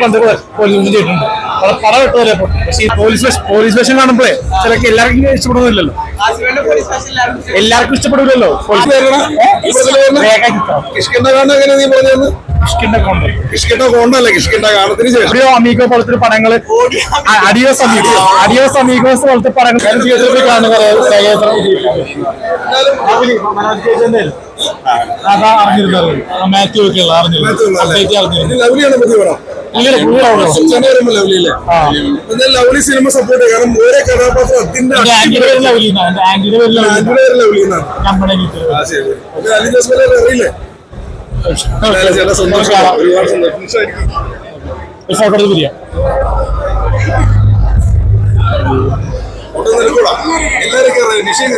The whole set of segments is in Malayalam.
പണ്ട് പോലീസ് ചെയ്തിട്ടുണ്ട്. അവിടെ പടം പക്ഷേ പോലീസ് സ്റ്റേഷൻ- പോലീസ് സ്റ്റേഷൻ കാണുമ്പോഴേ ചിലക്ക് എല്ലാവർക്കും ഇഷ്ടപ്പെടുന്നില്ലല്ലോ. എല്ലാവർക്കും ഇഷ്ടപ്പെടില്ലല്ലോ അടിയോ അമീഗോ പോലത്തെ പടങ്ങൾ അ- അഡിയോസ് അമീഗോ. അഡിയോസ് അമീഗോസ് പോലത്തെ പടങ്ങൾ തിയേറ്ററിൽ കാണുന്ന ലവ്ലി സിനിമ സപ്പോർട്ട് കാരണം ഓരോ കഥാപാത്രം അതിന്റെ അലി ജോസ് അറിയില്ലേ ചില സന്തോഷം ഒരുപാട് സന്തോഷം പിരിയാം ഒട്ടും നിൽക്കൂടാ എല്ലാവരും നിശ്ചയം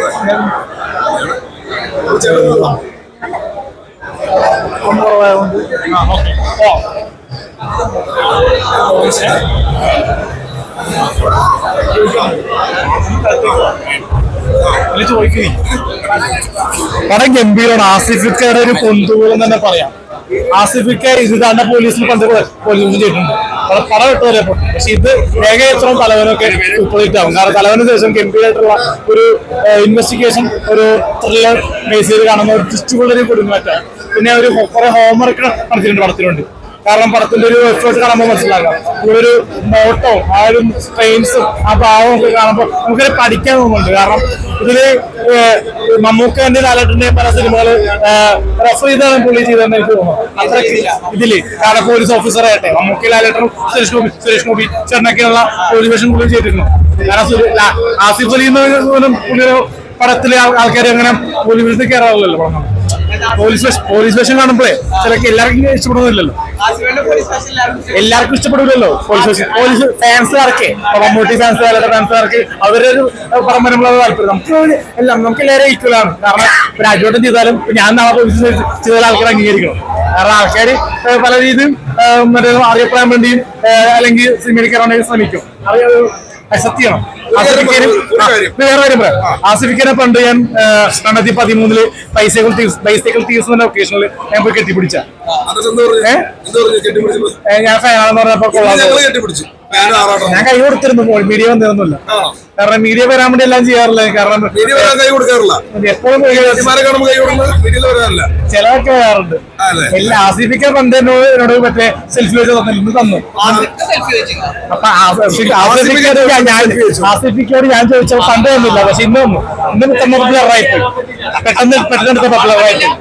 ഓ പടം ഗംഭീരമാണ് ആസിഫിക്കയുടെ ഒരു കൊണ്ടുപോകും തന്നെ പറയാം. ആസിഫിക്ക തന്നെ പോലീസിൽ പണ്ട് പോലീസ് ചെയ്തിട്ടുണ്ട്. അവിടെ പടം ഇട്ട് വരെ പക്ഷെ ഇത് ഏകദേശം തലവനൊക്കെ സൂപ്പർഹിറ്റ് ആവും. കാരണം തലവന് ശേഷം ഗംഭീരമായിട്ടുള്ള ഒരു ഇൻവെസ്റ്റിഗേഷൻ ഒരു ത്രില്ലർ ബേസ് ചെയ്ത് കാണുന്ന ഒരു ട്വിസ്റ്റുകളുടെ കൊടുങ്ങാറ്റാണ് പിന്നെ ഒരു കുറെ ഹോംവർക്ക് നടത്തിയിട്ടുണ്ട് പടത്തിലുണ്ട്. കാരണം പടത്തിന്റെ ഒരു എഫേർട്ട് കാണുമ്പോൾ മനസ്സിലാക്കാം. ഈ ഒരു നോട്ടോ ആ ഒരു സ്ട്രെയിൻസും ആ ഭാവവും ഒക്കെ കാണുമ്പോൾ നമുക്കൊരു പഠിക്കാൻ തോന്നുന്നുണ്ട്. കാരണം ഇതിൽ മമ്മൂക്ക മമ്മൂക്കന്റെ ലാലട്ടിന്റെ പല സിനിമകൾ റെഫർ ചെയ്താണ് പുള്ളി ചെയ്തതെന്ന് എനിക്ക് തോന്നുന്നു. അത്രയ്ക്ക് ഇതിൽ കാരണം പോലീസ് ഓഫീസർ ആയിട്ടെ മമ്മൂക്ക ലാലേട്ടനും സുരേഷ് ഗോപി സുരേഷ് ഗോപി ചേട്ടനൊക്കെയുള്ള പോലീസ് വേഷം പുള്ളി ചെയ്തിരുന്നു. കാരണം ആസിഫ് അലി എന്ന് പോലും പുള്ളിയുടെ പടത്തിലെ ആൾക്കാർ അങ്ങനെ പോലീസ് കയറാറില്ലല്ലോ കാണാൻ. പോലീസ് പോലീസ് സ്റ്റേഷൻ കാണുമ്പോഴേ ചിലക്ക് എല്ലാവർക്കും ഇഷ്ടപ്പെടുന്നില്ലല്ലോ. എല്ലാവർക്കും ഇഷ്ടപ്പെടില്ലല്ലോ പോലീസ് സ്റ്റേഷൻ. പോലീസ് ഫാൻസുകാർക്ക് മമ്മൂട്ടി ഫാൻസുകാരുടെ ഫാൻസുകാർക്ക് അവരൊരു ഒരു വരുമ്പോൾ താല്പര്യം. നമുക്ക് എല്ലാം നമുക്ക് എല്ലാവരും ഈക്വൽ ആണ്. കാരണം ഒരു ചെയ്താലും ഞാൻ നാളെ പോലീസ് ചെയ്താൽ ആൾക്കാർ അംഗീകരിക്കണം. കാരണം ആൾക്കാർ പല രീതിയും മറ്റേ അറിയപ്പെടാൻ വേണ്ടിയും അല്ലെങ്കിൽ സിനിമയിൽ കയറാൻ ശ്രമിക്കും. അത് അക്സെപ്റ്റ് വേറെ കാര്യം. പറയാം. ആസിഫിക്കനെ പണ്ട് ഞാൻ രണ്ടായിരത്തി പതിമൂന്നിൽ ബൈസൈക്കിൾ ബൈസൈക്കിൾ തീവ്സ് എന്ന ഒക്കേഷനിൽ ഞാൻ പോയി കെട്ടിപ്പിടിച്ച ഞാൻ ഫാനാണെന്ന് പറഞ്ഞപ്പോ ഞാൻ കൈ കൊടുത്തിരുന്നു മീഡിയ വന്നിരുന്നില്ല കാരണം മീഡിയ വരാൻ വേണ്ടി എല്ലാം ചെയ്യാറില്ല കാരണം മീഡിയ വരാൻ കൈ കൊടുക്കാറില്ല എപ്പോഴും ചിലതൊക്കെ വരാറുണ്ട് എല്ലാ ആസിഫിക്ക പണ്ട് എന്നോട് എന്നോട് മറ്റേ സെൽഫി വെച്ച് തന്നില്ല ഇന്ന് തന്നു അപ്പൊ ആസിഫിക്കോട് ഞാൻ- ആസിഫിക്കയോട് ഞാൻ പണ്ട് തന്നില്ല പക്ഷെ ഇന്ന് തന്നു ഇന്ന് തന്നപ്പോൾ പെട്ടെന്ന് പെട്ടെന്ന് എടുത്ത ബ്ലറായിട്ട് ഏഹ്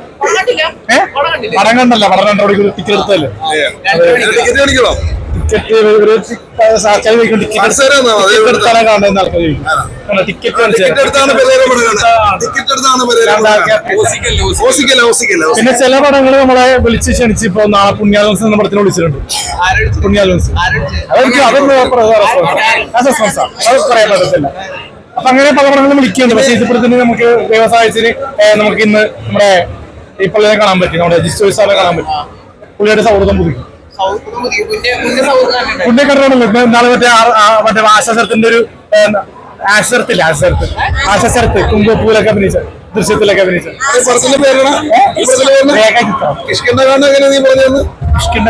പടം കണ്ടല്ല. പടം ടിക്കറ്റ് എടുത്തല്ലേ ടിക്കറ്റ് പിന്നെ ചില പടങ്ങൾ നമ്മളെ വിളിച്ച് ക്ഷണിച്ച് ഇപ്പൊ നാളെ പുണ്യാലോൻസ് എന്ന പടത്തിന് വിളിച്ചിട്ടുണ്ട്. പുണ്യാലോൻസ് അതെനിക്ക് അതൊന്നും പറയാൻ പറ്റത്തില്ല. അപ്പൊ അങ്ങനെ പല പടങ്ങളും വിളിക്കുന്നുണ്ട്. പക്ഷെ ഇതിപ്പോഴത്തേക്ക് നമുക്ക് വ്യവസായത്തിന് നമുക്ക് ഇന്ന് നമ്മുടെ ഈ കാണാൻ പറ്റി നമ്മുടെ ജിസ്റ്റോയി സാറിനെ കാണാൻ പറ്റി. പുള്ളിയുടെ സൗഹൃദം പുതുക്കി. പുണ്യ കണ്ടോ നാളെ മറ്റേ മറ്റേ ആശാസരത്തിന്റെ ഒരു ആശരത്തില്ല ആശരത്ത് ആശാസരത്ത്. കുങ്കുപ്പൂലൊക്കെ അഭിനയിച്ച ദൃശ്യത്തിലൊക്കെ അഭിനയിച്ച. കിഷ്കിന്റെ കാണുന്ന എങ്ങനെ നീ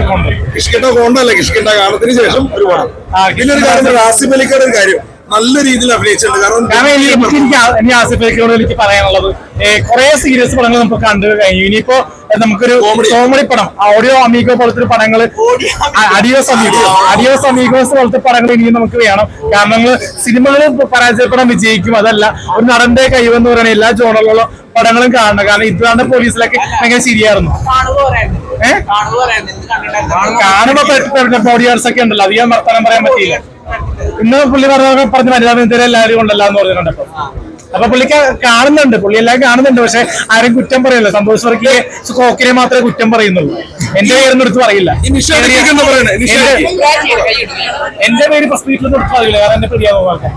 കൊണ്ട് കിഷ്കിന്റെ കോണ്ടല്ല കിഷ്കിന്റെ കാണത്തിന് ശേഷം ഒരുപാട് പടം. ആ, പിന്നെ ഒരു കാര്യം ആസിഫ് അലിക്കാട് ഒരു കാര്യം. നല്ല രീതിയിൽ അഭിനയിച്ചിട്ടുണ്ട്. കാരണം കാരണം എനിക്ക് എനിക്ക് ആസിഫിനോട് പറയാനുള്ളത് കുറെ സീരിയസ് പടങ്ങൾ നമുക്ക് കണ്ടു കഴിഞ്ഞു. ഇനിയിപ്പോ നമുക്കൊരു കോമഡി പടം. ഓഡിയോ അമീഗോ പോലത്തെ ഒരു പടങ്ങൾ അഡിയോ അമീഗോ അഡിയോ സമീകോസ് പോലത്തെ പടങ്ങൾ ഇനിയും നമുക്ക് വേണം. കാരണം സിനിമകൾ പരാജയപ്പെടാൻ വിജയിക്കും. അതല്ല ഒരു നടന്റെ കഴിവെന്ന് പറയുന്ന എല്ലാ ജോണുകളും പടങ്ങളും കാണണം. കാരണം ഇതാണ് പോലീസിലൊക്കെ ഭയങ്കര ശരിയായിരുന്നു. ഏഹ് കാണുമ്പോ ബോഡി ആർട്സ് ഒക്കെ ഉണ്ടല്ലോ. അധികം വർത്തമാനം പറയാൻ പറ്റിയില്ല. ഇന്ന് പുള്ളി പറഞ്ഞ പറഞ്ഞ വനിതാ എല്ലാവരും കൊണ്ടല്ല എന്ന് പറഞ്ഞിട്ടുണ്ടപ്പോ അപ്പൊ പുള്ളിക്ക് കാണുന്നുണ്ട്. പുള്ളി എല്ലാം കാണുന്നുണ്ട്. പക്ഷെ ആരും കുറ്റം പറയല്ലോ. സന്തോഷ് വർക്കിയെ കോക്കിനെ മാത്രമേ കുറ്റം പറയുന്നുള്ളൂ. എന്റെ പേരൊന്നും എടുത്ത് പറയില്ല. എന്റെ- പേര് ഫസ്റ്റ് എടുത്ത് പറയില്ല. കാരണം എന്നെ പേടിയാവും ആൾക്കാർ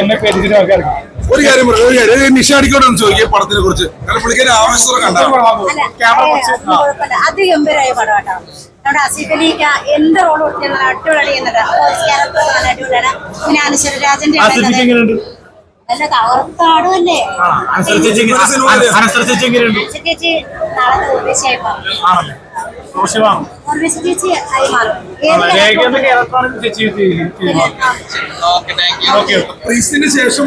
എന്നെ പേടിച്ചിട്ട് ആൾക്കാർക്ക് ഒരു കാര്യം പറയാം. ഒരു കാര്യം. നിഷാദിക്കോട് ഒന്ന് ചോദിക്കുക പടത്തിനെ കുറിച്ച്. കാരണം പുള്ളിക്കാരി ആവേശത്തോടെ കണ്ടാണ് അല്ല, ഏ, കുഴപ്പമില്ല. അതിഗംഭീരമായ പടം കേട്ടോ നമ്മുടെ ആസിഫ് അലിക്ക് എന്ത് റോൾ കൊടുക്കുന്നത് അടിപൊളി ചെയ്യുന്നുണ്ട് ചേച്ചി നാളെ ദോഷമാണ് ചേച്ചി ആയി മാറും. ശേഷം